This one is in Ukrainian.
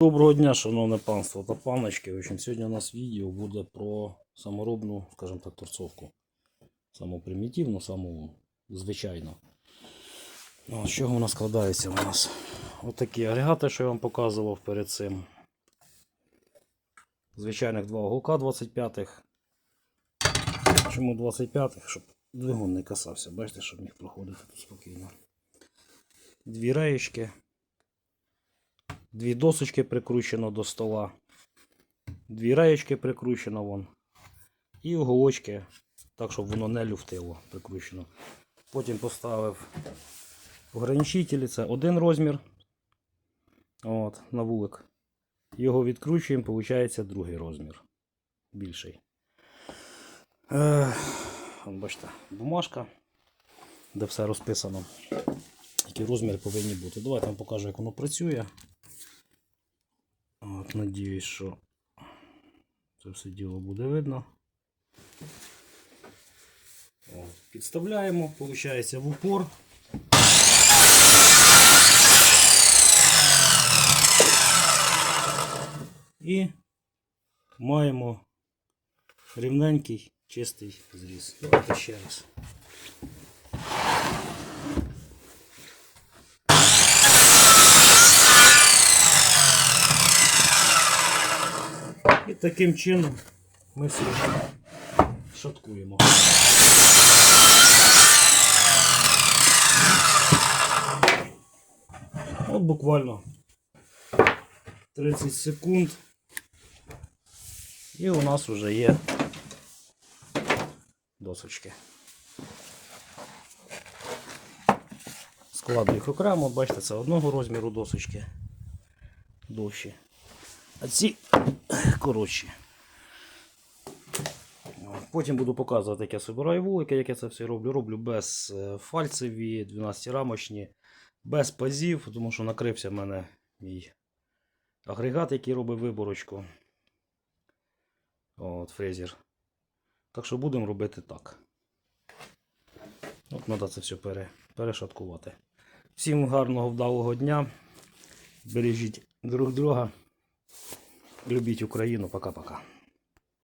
Доброго дня, шановне панство та паночки. В общем, сьогодні у нас відео буде про саморобну, скажімо так, торцовку. Саму примітивну, саму звичайну. Ну, З чого вона складається у нас? Отакі агрегати, що я вам показував перед цим. Звичайних два уголка 25-х. Чому 25-х? Щоб двигун не касався. Бачите, щоб міг проходити тут спокійно. Дві реєчки. Дві досочки прикручено до стола. Дві раєчки прикручено вон. І уголочки, так, щоб воно не люфтило, прикручено. Потім поставив ограничителі, це один розмір. От, на вулик. Його відкручуємо, виходить другий розмір. Більший. Е, бачите, бумажка, де все розписано. Які розміри повинні бути. Давайте вам покажу, як воно працює. От, надіюсь, що це все діло буде видно. От, підставляємо, виходить, в упор. І маємо рівненький чистий зріз. Давайте ще раз. І таким чином ми все шаткуємо. От буквально 30 секунд. І у нас вже є досочки. Складу їх окремо, бачите, це одного розміру досочки довші. А ці коротші. Потім буду показувати, як я збираю вулики, як я це все роблю. Роблю без е, фальцеві, 12 рамочні, без пазів, тому що накрився в мене мій агрегат, який робить виборочку. От, фрезер. Так що будемо робити так. От треба це все пере, перешаткувати. Всім гарного вдалого дня. Бережіть друг друга. Любіть Україну. Пока-пока.